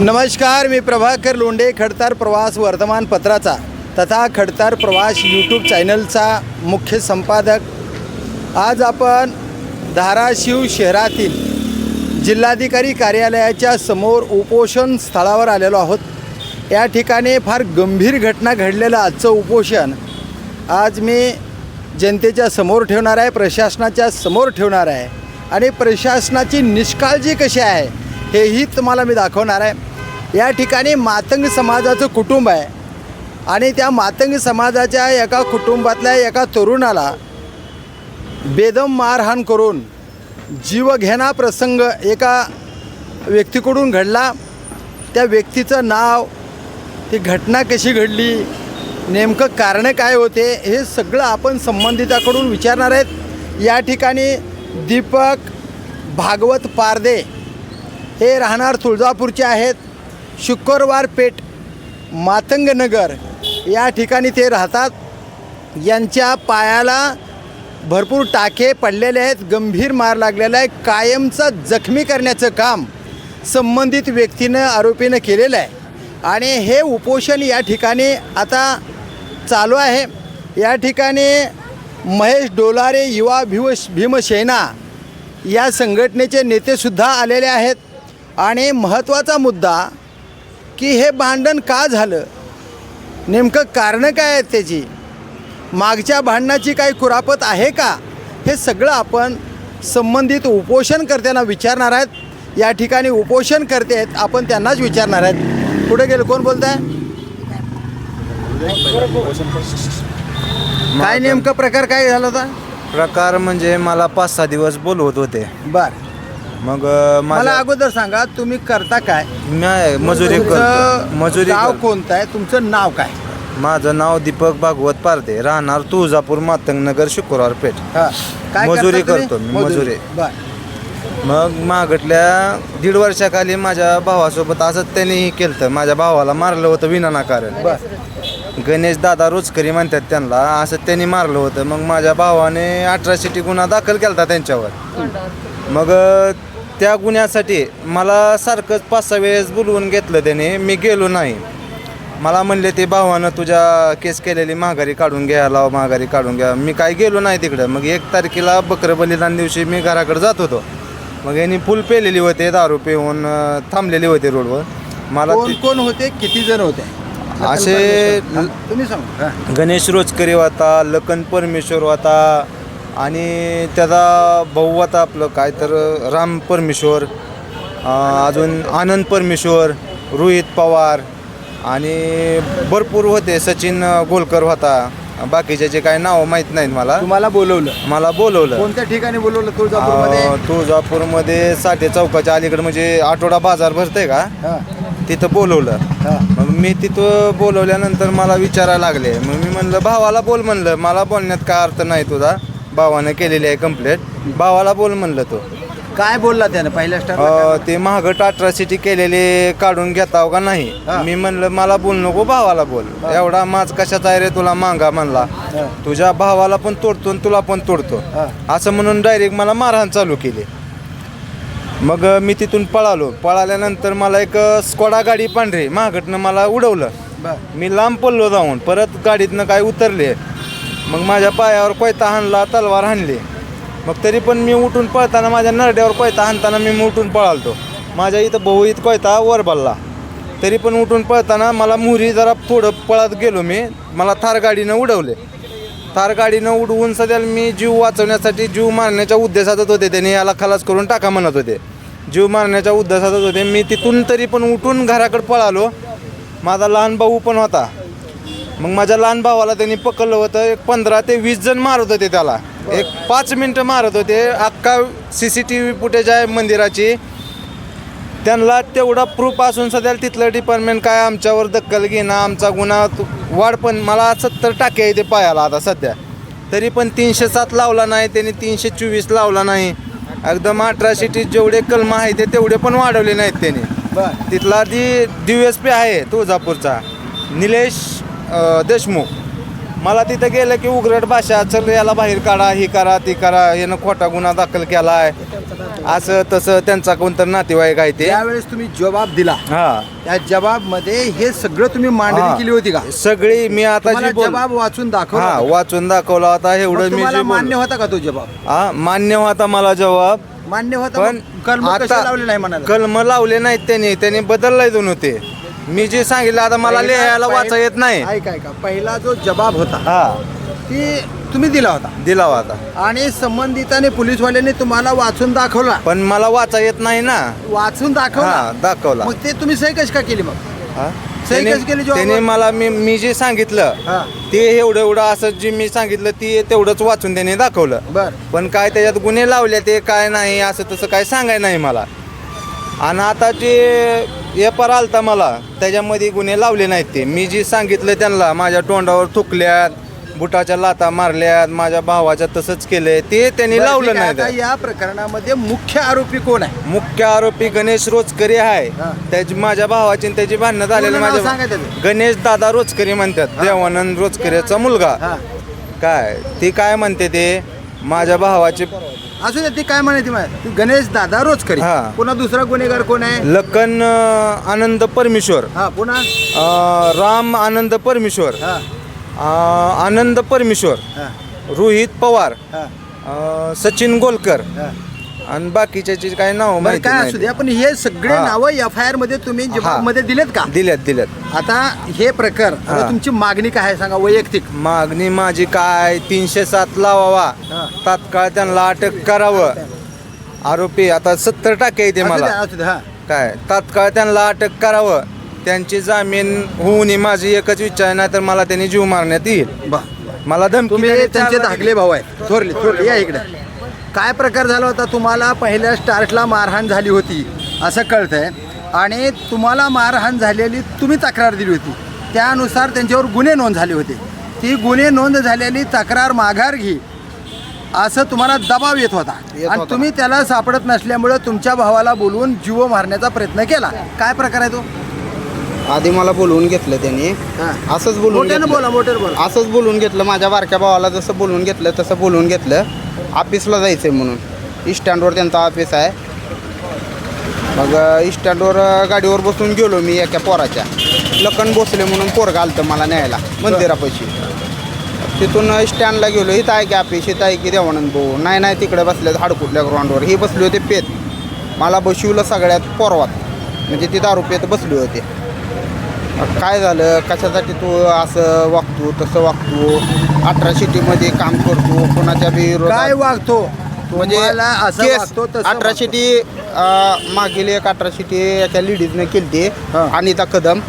नमस्कार मी प्रभाकर लोंढे खडतार प्रवास वर्तमानपत्राचा तथा खडतार प्रवास यूट्यूब चॅनलचा मुख्य संपादक. आज आपण धाराशिव शहरातील जिल्हाधिकारी कार्यालयाच्या समोर उपोषण स्थळावर आलेलो आहोत. या ठिकाणी फार गंभीर घटना घडलेलं आजचं उपोषण आज मी जनतेच्या समोर ठेवणार आहे प्रशासनाच्या समोर ठेवणार आहे. आणि प्रशासनाची निष्काळजी कशी आहे हेही तुम्हाला मी दाखवणार आहे. या ठिकाणी मातंग समाजाचं कुटुंब आहे. आणि त्या मातंग समाजाच्या एका कुटुंबातल्या एका तरुणाला बेदम मारहाण करून जीवघेणा प्रसंग एका व्यक्तीकडून घडला. त्या व्यक्तीचं नाव ती घटना कशी घडली नेमकं कारणं काय होते हे सगळं आपण संबंधिताकडून विचारणार आहेत. या ठिकाणी दीपक भागवत पारदे हे राहणार तुळजापूरचे आहेत. शुक्रवार पेठ मातंगनगर या ठिकाणी ते राहतात. यांच्या पायाला भरपूर टाके पडलेले आहेत गंभीर मार लागलेला आहे. कायमचा जखमी करण्याचं काम संबंधित व्यक्तीनं आरोपीनं केलेलं आहे. आणि हे उपोषण या ठिकाणी आता चालू आहे. या ठिकाणी महेश डोलारे युवा भीव भीमसेना या संघटनेचे नेतेसुद्धा आलेले आहेत. आणि महत्त्वाचा मुद्दा की हे भांडण का झालं? नेमकं कारणं काय आहेत त्याची? मागच्या भांडणाची काही कुरापत आहे का? हे सगळं आपण संबंधित उपोषणकर्त्यांना विचारणार आहेत. या ठिकाणी उपोषण करते आहेत आपण त्यांनाच विचारणार आहेत. पुढे गेलं? कोण बोलत आहे काय नेमका प्रकार काय झाला होता? प्रकार म्हणजे मला पाच सहा दिवस बोलवत होते. बर. मग अ, मला अगोदर सांगा तुम्ही करता काय? मी मजुरी करतो. तुमचं मजुरी गाव करतो. कोणतं आहे? तुमचं नाव काय? माझं नाव दीपक भागवत पारदे. राहणार तुळजापूर मातंगनगर शुक्रवार पेठ. हा. काय मजुरी करता तुम्ही? करतो मी, मजुरी. बर. मग मागटल्या दीड वर्षाखाली माझ्या भावासोबत असंच त्यांनी केलं माझ्या भावाला मारलं होतं विनाकारण. बर. गणेश दादा रोजकरी म्हणतात त्यांना असं त्यांनी मारलं होतं. मग माझ्या भावाने अठराशे गुन्हा दाखल केला त्यांच्यावर. मग अ, त्या गुन्ह्यासाठी मला सारखंच पाच सहा वेळेस बोलवून घेतलं त्याने. मी गेलो नाही. मला म्हणले ते भावानं तुझ्या केस केलेली माघारी काढून घ्यायला माघारी काढून घ्या. मी काय गेलो नाही तिकडं. मग एक तारखेला बकरं बलिदान दिवशी मी घराकडे जात होतो. मग यांनी फुल पेलेली होते दारू पिऊन थांबलेले होते रोडवर. मला कोण कोण होते? किती जण होते? असे- तुम्ही सांगा. गणेश रोजकरी होता लखन परमेश्वर होता आणि त्याचा भाऊ होता आपलं काय तर राम परमेश्वर अजून आनंद परमेश्वर रोहित पवार आणि भरपूर होते सचिन गोलकर होता. बाकीचे जे काय नावं माहीत नाहीत मला. तुम्हाला बोलवलं. मला बोलवलं. कोणत्या ठिकाणी बोलवलं? तुळजापूरमध्ये? अं, तुळजापूरमध्ये साठे चौकाच्या अलीकडे म्हणजे आठवडा बाजार भरते का? हा, तिथं बोलवलं. हा. मग मी तिथं बोलवल्यानंतर मला विचारायला लागले. मग मी म्हणलं भावाला बोल म्हणलं. मला बोलण्यात काय अर्थ नाही तुझा. भावानं केलेली आहे कंप्लेंट भावाला बोल म्हणलं तो. काय बोलला त्यानं? पहिल्या अं, स्टार ते महागट अठरासिटी केलेले काढून घेताव का नाही? हा. मी म्हणलं मला बोल नको भावाला बोल. एवढा माझ कशाचा आहे रे तुला मांगा म्हणला. हा. तुझ्या भावाला पण तोडतो आणि तुला पण तोडतो. हा. असं म्हणून डायरेक्ट मला मारहाण चालू केली. मग अं, मी तिथून पळालो. पळाल्यानंतर मला एक अं, स्कॉडा गाडी पांढरी महागटनं मला उडवलं. बर. मी लांब पडलो जाऊन. परत गाडीतनं काय उतरले. मग माझ्या पायावर कोयता हाणला तलवार हाणली. मग तरी पण मी उठून पळताना माझ्या नरड्यावर कोयता हाणताना मी उठून पळालतो. माझ्या इथं भाऊ इथं कोयता वर बल्ला तरी पण उठून पळताना मला मुहरी जरा थोडं पळत गेलो मी. मला थार गाडीनं उडवले. थार गाडीनं उडवून सध्या मी जीव वाचवण्यासाठी जीव मारण्याच्या उद्देशातच होते त्याने. याला खलास करून टाका म्हणत होते. जीव मारण्याच्या उद्देशातच होते. मी तिथून तरी पण उठून घराकडे पळालो. माझा लहान भाऊ पण होता. मग माझ्या लहान भावाला त्यांनी पकडलं होतं. एक पंधरा ते वीस जण मारत होते त्याला. एक पाच मिनटं मारत होते. अख्खा C C T V footage आहे मंदिराची. त्यांना तेवढा प्रूफ असून सध्या तिथलं डिपार्टमेंट काय आमच्यावर दखल घेणं आमचा गुन्हा वाढ पण मला सत्तर टाके आहे ते पायाला आता सध्या. तरी पण तीनशे सात लावला नाही त्यांनी तीनशे चोवीस लावला नाही. एकदम अठरा सिटी जेवढे कलम आहे ते तेवढे पण वाढवले नाहीत त्यांनी. तिथला ती डी एस पी आहे तुळजापूरचा. निलेश देशमुख मला तिथं गेलं की उघरट भाषा चल याला बाहेर काढा ही करा ती करा यानं खोटा गुन्हा दाखल केला आहे असं तसं त्यांचा कोणतं नातेवाईक आहे ते. त्यावेळेस तुम्ही जबाब दिला. हा. त्या जबाबमध्ये हे सगळं तुम्ही मांडणी हा. केली होती का? सगळी मी आता तुम्हाला जी बोल जबाब वाचून दाखवला हा? वाचून दाखवला होता एवढं मी तुम्हाला जे मान्य होता का तो जबाब? हा मान्य होता मला जबाब. मान्य होता पण कलम लावले नाही म्हणाला? कलम लावले नाहीत त्यांनी त्यांनी बदललाय दोन होते. मी जे सांगितलं आता मला पहिला- लिहायला वाचा येत नाही. ऐका ऐका. पहिला जो जबाब होता हा. ती तुम्ही दिला होता. दिला होता. आणि संबंधिताने पोलीसवाल्यांनी तुम्हाला वाचून दाखवला. पण मला वाचा येत नाही ना. वाचून हा दाखवला. दाखवला मग ते तुम्ही सही कशी का केली मग? हा? सही त्याने कशी केली? त्याने मला मी मी जे सांगितलं हा. ते एवढं एवढं असं जे मी सांगितलं ते तेवढंच वाचून त्याने दाखवलं. बर. पण काय त्याच्यात गुन्हे लावले ते काय नाही असं तसं काय सांगाय नाही मला. आणि आता जे एपार आलता मला. त्याच्यामध्ये गुन्हे लावले नाहीत ते. मी जे सांगितलं त्यांना माझ्या तोंडावर थुकल्यात बुटाच्या लाता मारल्यात माझ्या भावाच्या तसंच केलंय ते त्यांनी लावलं. नाही आता या प्रकरणामध्ये मुख्य आरोपी कोण आहे? मुख्य आरोपी गणेश रोचकरी हा. आहे त्याची माझ्या भावाची आणि त्याची भांडणं झालेली पूर्ण नाव माझ्या त्याचं. गणेश दादा रोचकरी म्हणतात देवानंद रोचकरीचा मुलगा. हा. काय? ती काय म्हणते ते? माझ्या भावाचे असू दे ती काय म्हणायची माहिती? गणेश दादा रोज करी हा. पुन्हा दुसरा गुन्हेगार कोण आहे? लखन अं, आनंद परमेश्वर. हा पुन्हा? अं, राम आनंद परमेश्वर. हा. अं, आनंद परमेश्वर. हा. रोहित पवार. हा. अं, सचिन गोलकर. हा. आणि बाकीच्या काय नाव बरं माहिती काय असू दे नाही पण हे सगळे हा. नावं एफ आय आरमध्ये तुम्ही मध्ये दिलेत का? दिल्यात दिल्यात आता हे प्रकर आता हा. तुमची मागणी काय आहे सांगा वैयक्तिक? मागणी माझी काय तीनशे सात लावावा. हा. तात्काळ त्यांना अटक करावं. आरोपी आता सत्तर टक्के येते असू मला. असू हा. काय तात्काळ त्यांना अटक करावं. त्यांची जामीन होऊ नये माझी एकच इच्छा आहे नाही तर मला त्यांनी जीव मारण्यात येईल. बा मला धमकी तुम्ही देण्यात त्यांचे आला- धाकले भाऊ आहेत. थोरले थोरले या इकडे. काय प्रकार झाला होता? तुम्हाला पहिल्या स्टार्टला मारहाण झाली होती असं कळतंय. आणि तुम्हाला मारहाण झालेली तुम्ही तक्रार दिली होती. त्यानुसार त्यांच्यावर गुन्हे नोंद झाले होते. ती गुन्हे नोंद झालेली तक्रार माघार घे असं तुम्हाला दबाव येत होता. आणि. तुम्ही त्याला सापडत नसल्यामुळं तुमच्या भावाला बोलवून जीव मारण्याचा प्रयत्न केला. काय प्रकार आहे तो? आधी मला बोलवून घेतलं त्यांनी. हा. असंच बोलून मोठ्यानं. बोला मोठ्यानं बोला. असंच बोलून घेतलं. माझ्या बारक्या भावाला जसं बोलून घेतलं तसं बोलून घेतलं. ऑफिसला जायचं आहे म्हणून. इस्टँडवर त्यांचा ऑफिस आहे. मग इस्टँडवर गाडीवर बसून गेलो मी एका पोराच्या. लखन भोसले म्हणून पोरगा आलतं मला न्यायला मंदिरापाशी. तिथून स्टँडला गेलो. इथं आहे की ऑफिस इथं आहे की देवानंद भाऊ. नाही नाही तिकडे बसले हाडकुटल्या ग्राउंडवर हे बसले होते पेत. मला बशिवलं सगळ्यात पोरवात. म्हणजे ती दारू पेत बसले होते. काय झालं? कशासाठी तू असं वागतो तसं वागतो? अठरा सिटीमध्ये काम करतो कोणाच्या बी काय वागतो? म्हणजे अठरा. सिटी मागील एक अठरा सिटी याच्या लेडीजने केली. अनिता कदम.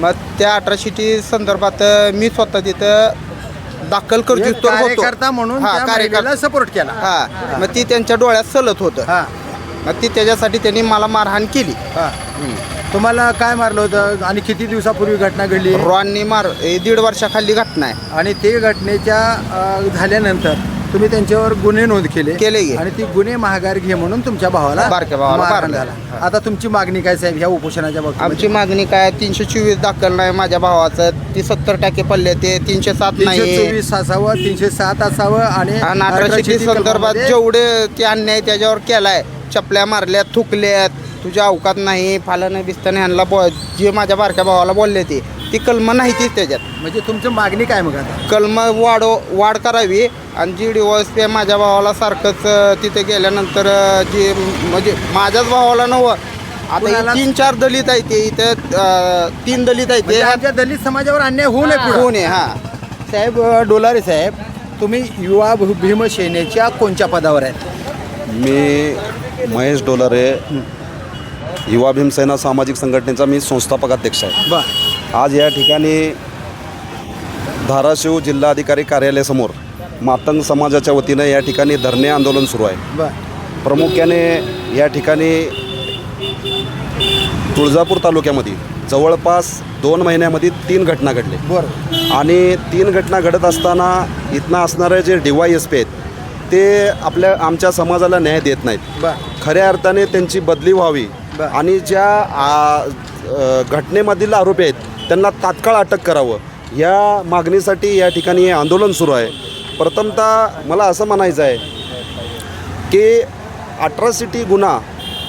मग त्या अठरा सिटी संदर्भात मी स्वतः तिथं दाखल करतो कार्यकर्ता म्हणून कार्यकर्ता. सपोर्ट केला. हा. मग ती त्यांच्या डोळ्यात सलत होतं. हा. मग ती त्याच्यासाठी त्यांनी मला मारहाण केली. हा. तुम्हाला काय मारलं होतं आणि किती दिवसापूर्वी घटना घडली? रॉननी मार हे दीड वर्षाखाली घटना आहे. आणि ते घटनेच्या अ, झाल्यानंतर तुम्ही त्यांच्यावर गुन्हे नोंद केले. केले गे. आणि ती गुन्हे महागार घे म्हणून तुमच्या भावाला बारक्या भावाला मारहाण मारलं. झाला आता तुमची मागणी काय साहेब ह्या उपोषणाच्या आमची बाबतीत मागणी काय तीनशे चोवीस दाखल नाही माझ्या भावाचं ती सत्तर टक्के पडले ते तीनशे सात तीनशे नाही चोवीस असावं तीनशे सात असावं आणि आणि अठराशे अठराशे तीस संदर्भात कलमामध्ये जेवढे ते अन्याय त्याच्यावर केलाय चपल्या मारल्यात थुकल्यात तुझ्या अवकात नाही फालन बिस्ताने ह्यांना बो जे माझ्या बारक्या भावाला बोलले ते ती कलम नाही तीच त्याच्यात. म्हणजे तुमची मागणी काय मग आता? कलम वाढो वाढ करावी आणि जी डिवॉर्स पे माझ्या भावाला सारखंच अं, तिथे गेल्यानंतर अं, जी म्हणजे माझ्याच भावाला नवं आता कुणाला? तीन चार दलित आहे ते इथं अं, तीन दलित आहे म्हणजे ते आमच्या दलित समाजावर अन्याय होऊ नये पुढं. कोण आहे हा. साहेब डोलारे साहेब तुम्ही युवा भीमसेनेच्या कोणत्या पदावर आहेत? मी महेश डोलारे युवा भीमसेना सामाजिक संघटनेचा मी संस्थापक अध्यक्ष आहे. बर. आज या ठिकाणी धाराशिव जिल्हाधिकारी कार्यालयासमोर मातंग समाजाच्या वतीनं या ठिकाणी धरणे आंदोलन सुरू आहे. बर. प्रामुख्याने या ठिकाणी तुळजापूर तालुक्यामध्ये जवळपास दोन महिन्यामध्ये तीन घटना घडल्या बरं. आणि तीन घटना घडत असताना इथनं असणारे जे डी वाय एस पी आहेत ते आपल्या आमच्या समाजाला न्याय देत नाहीत. बर. खऱ्या अर्थाने त्यांची बदली व्हावी. आणि ज्या घटनेमधील आरोपी आहेत त्यांना तात्काळ अटक करावं. या मागणीसाठी या ठिकाणी हे आंदोलन सुरू आहे. प्रथमतः मला असं म्हणायचं आहे की अट्रॉसिटी गुन्हा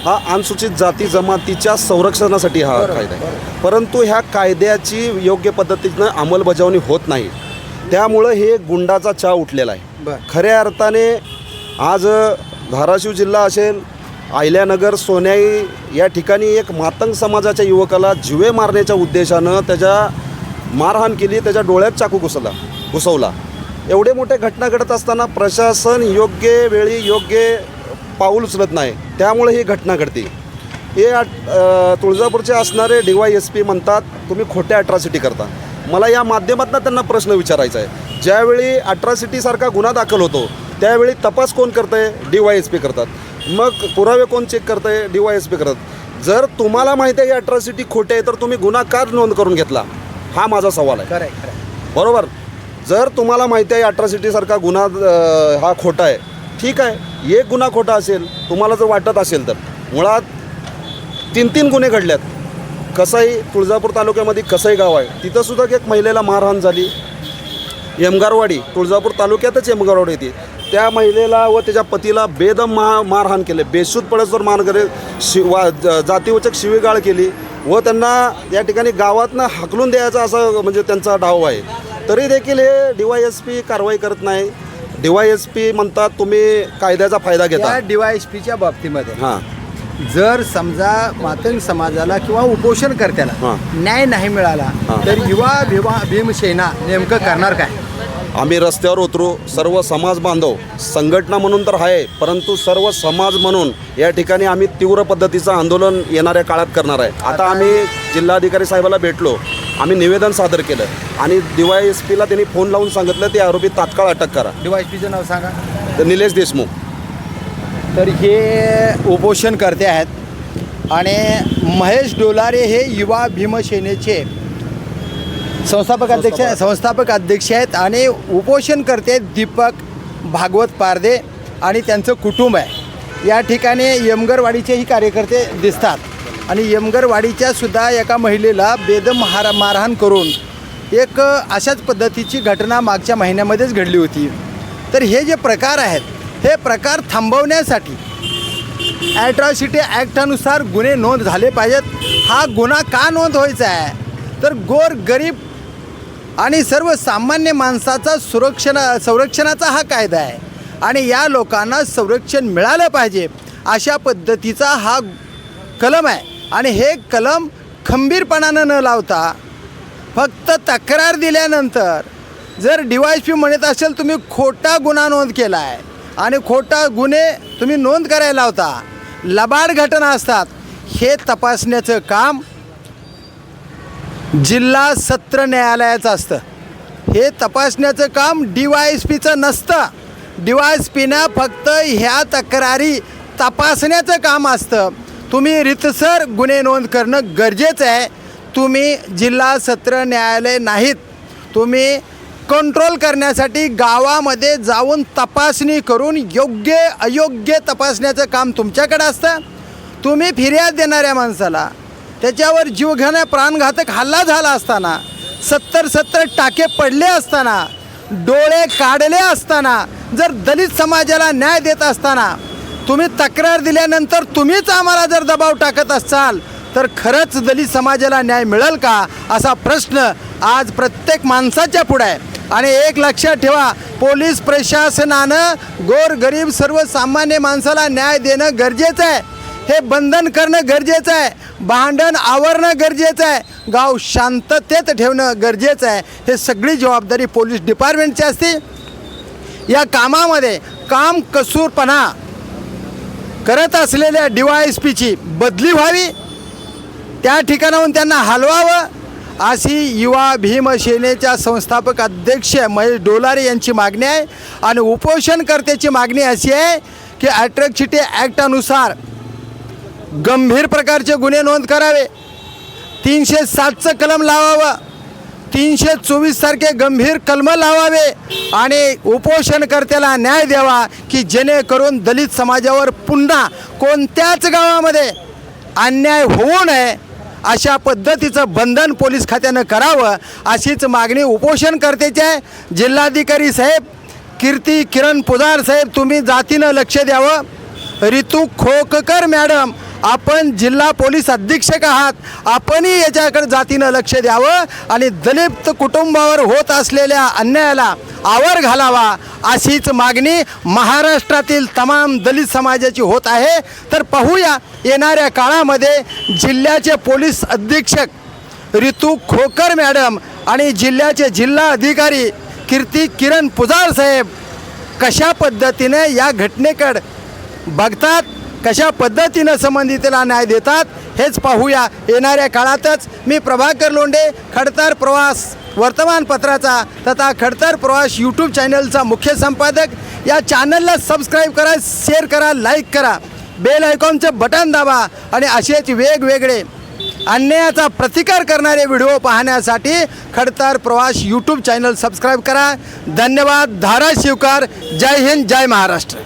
हा अनुसूचित जाती जमातीच्या संरक्षणासाठी हा कायदा आहे. परंतु ह्या कायद्याची योग्य पद्धतीनं अंमलबजावणी होत नाही. त्यामुळं हे गुंडाचा चा उठलेला आहे. खऱ्या अर्थाने आज धाराशिव जिल्हा असेल आयल्यानगर सोन्याई या ठिकाणी एक मातंग समाजाच्या युवकाला जिवे मारण्याच्या उद्देशानं त्याच्या मारहाण केली त्याच्या डोळ्यात चाकू घुसला घुसवला. एवढे मोठे घटना घडत असताना प्रशासन योग्य वेळी योग्य पाऊल उचलत नाही. त्यामुळे ही घटना घडते. हे अ, तुळजापूरचे असणारे डी वाय एस पी म्हणतात तुम्ही खोट्या अट्रॉसिटी करता. मला या माध्यमातून त्यांना प्रश्न विचारायचा आहे. ज्यावेळी अट्रॉसिटीसारखा गुन्हा दाखल होतो त्यावेळी तपास कोण करतं आहे डी वाय एस पी करतात. मग पुरावे कोण चेक करतं आहे डी वाय एस पी करतात. जर तुम्हाला माहिती आहे अट्रॉसिटी खोटी आहे तर तुम्ही गुन्हा का नोंद करून घेतला. हा माझा सवाल आहे. खरं. बरोबर? जर तुम्हाला माहिती आहे अट्रॉसिटीसारखा गुन्हा अ, हा खोटा आहे ठीक आहे. एक गुन्हा खोटा असेल तुम्हाला जर वाटत असेल तर. मुळात तीन तीन गुन्हे घडल्यात. कसाई तुळजापूर तालुक्यामध्ये कसाई गाव आहे. तिथंसुद्धा एक महिलेला मारहाण झाली. यमगारवाडी तुळजापूर तालुक्यातच यमगारवाडी येते त्या महिलेला व त्याच्या पतीला बेदम मा मारहाण केले. बेशूद पळसवर मार करे शि वा ज- जातीवचक शिवीगाळ केली व त्यांना या ठिकाणी गावातनं हाकलून द्यायचा असं म्हणजे त्यांचा डाव आहे. तरी देखील हे डी वाय एस पी कारवाई करत नाही. डी वाय एस पी म्हणतात तुम्ही कायद्याचा फायदा घेता. या डीवायएसपीच्या बाबतीमध्ये हां. जर समजा मातंग समाजाला किंवा उपोषणकर्त्याला हां. न्याय नाही मिळाला. तर युवा भीमा भीमसेना नेमकं करणार काय? आम्ही रस्त्यावर उतरू सर्व समाज बांधव संघटना म्हणून तर आहे परंतु सर्व समाज म्हणून या ठिकाणी आम्ही तीव्र पद्धतीचं आंदोलन येणाऱ्या काळात करणार आहे. आता आम्ही जिल्हाधिकारी साहेबाला भेटलो आम्ही निवेदन सादर केलं आणि दिवाय एस पीला त्यांनी फोन लावून सांगितलं ते आरोपी तात्काळ अटक करा. डीवायएसपीचं नाव सांगा. तर निलेश देशमुख. तर हे उपोषणकर्ते आहेत आणि महेश डोलारे हे युवा भीमसेनेचे संस्थापक अध्यक्ष संस्थापक. अध्यक्ष आहेत आणि उपोषणकर्ते आहेत दीपक भागवत पारदे आणि त्यांचं कुटुंब आहे. या ठिकाणी यमगरवाडीचेही कार्यकर्ते दिसतात. आणि यमगरवाडीच्या सुद्धा एका महिलेला बेदम हार मारहाण करून एक अशाच पद्धतीची घटना मागच्या महिन्यामध्येच घडली होती. तर हे जे प्रकार आहेत हे प्रकार थांबवण्यासाठी ॲट्रॉसिटी ॲक्टानुसार गुन्हे नोंद झाले पाहिजेत. हा गुन्हा का नोंद व्हायचा आहे? तर गोर गरीब आणि सर्वसामान्य माणसाचा सुरक्षण संरक्षणाचा हा कायदा आहे. आणि या लोकांना संरक्षण मिळालं पाहिजे अशा पद्धतीचा हा कलम आहे. आणि हे कलम खंबीरपणानं न लावता फक्त तक्रार दिल्यानंतर जर डी वाय पी म्हणत असेल तुम्ही खोटा गुन्हा नोंद केला आहे आणि खोटा गुन्हे तुम्ही नोंद करायला लावता लबाड घटना असतात हे तपासण्याचं काम जिल्हा सत्र न्यायालयाचं असतं. हे तपासण्याचं काम डी वाय एस पीचं नसतं. डी वाय एस पीनं फक्त ह्या तक्रारी तपासण्याचं काम असतं. तुम्ही रितसर गुन्हे नोंद करणं गरजेचं आहे. तुम्ही जिल्हा सत्र न्यायालय नाहीत. तुम्ही कंट्रोल करण्यासाठी गावामध्ये जाऊन तपासणी करून योग्य अयोग्य तपासण्याचं काम तुमच्याकडं असतं. तुम्ही फिर्याद देणाऱ्या माणसाला त्याच्यावर जीवघेण्या प्राणघातक हल्ला झाला असताना सत्तर सत्तर टाके पडले असताना डोळे काढले असताना जर दलित समाजाला न्याय देत असताना तुम्ही तक्रार दिल्यानंतर तुम्हीच आम्हाला जर दबाव टाकत असाल तर खरंच दलित समाजाला न्याय मिळेल का? असा प्रश्न आज प्रत्येक माणसाच्या पुढे आहे. आणि एक लक्षात ठेवा पोलीस प्रशासनानं गोरगरीब सर्वसामान्य माणसाला न्याय देणं गरजेचं आहे. हे बंधन करणं गरजेचं आहे. भांडण आवरणं गरजेचं आहे. गाव शांततेत ठेवणं गरजेचं आहे. हे सगळी जबाबदारी पोलीस डिपार्टमेंटची असते. या कामामध्ये काम कसूरपणा करत असलेल्या डी वाय एस पीची बदली व्हावी. त्या ठिकाणाहून त्यांना हलवावं. अशी युवा भीमसेनेच्या संस्थापक अध्यक्ष महेश डोलारे यांची मागणी आहे. आणि उपोषणकर्त्याची मागणी अशी आहे की अट्रॅक्सिटी ॲक्टानुसार गंभीर प्रकारचे गुन्हे नोंद करावे. तीनशे सातचं कलम लावावं. तीनशे चोवीससारखे गंभीर कलम लावावे आणि उपोषणकर्त्याला न्याय द्यावा की जेणेकरून दलित समाजावर पुन्हा कोणत्याच गावामध्ये अन्याय होऊ नये अशा पद्धतीचं बंधन पोलीस खात्यानं करावं अशीच मागणी उपोषणकर्त्याची आहे. जिल्हाधिकारी साहेब कीर्ती किरण पुजार साहेब तुम्ही जातीनं लक्ष द्यावं. रितू खोककर मॅडम आपण जिल्हा पोलीस अधीक्षक आहात. आपणही याच्याकडे जातीनं लक्ष द्यावं आणि दलित कुटुंबावर होत असलेल्या अन्यायाला आवर घालावा अशीच मागणी महाराष्ट्रातील तमाम दलित समाजाची होत आहे. तर पाहूया येणाऱ्या काळामध्ये जिल्ह्याचे पोलीस अधीक्षक ऋतू खोकर मॅडम आणि जिल्ह्याचे जिल्हा अधिकारी कीर्ती किरण पुजार साहेब कशा पद्धतीने या घटनेकडं बघतात? कशा पद्धतीनं संबंधितला न्याय देतात हेच पाहूया. येणाऱ्या काळातच मी प्रभाकर लोंढे खडतर प्रवास वर्तमानपत्राचा तथा खडतर प्रवास यूट्यूब चॅनलचा मुख्य संपादक. या चॅनलला सबस्क्राईब करा शेअर करा लाईक करा. बेल आयकॉनचं बटन दाबा आणि असेच वेगवेगळे अन्यायाचा प्रतिकार करणारे व्हिडिओ पाहण्यासाठी खडतर प्रवास यूट्यूब चॅनल सबस्क्राईब करा. धन्यवाद. धाराशिवकर. जय हिंद. जय महाराष्ट्र.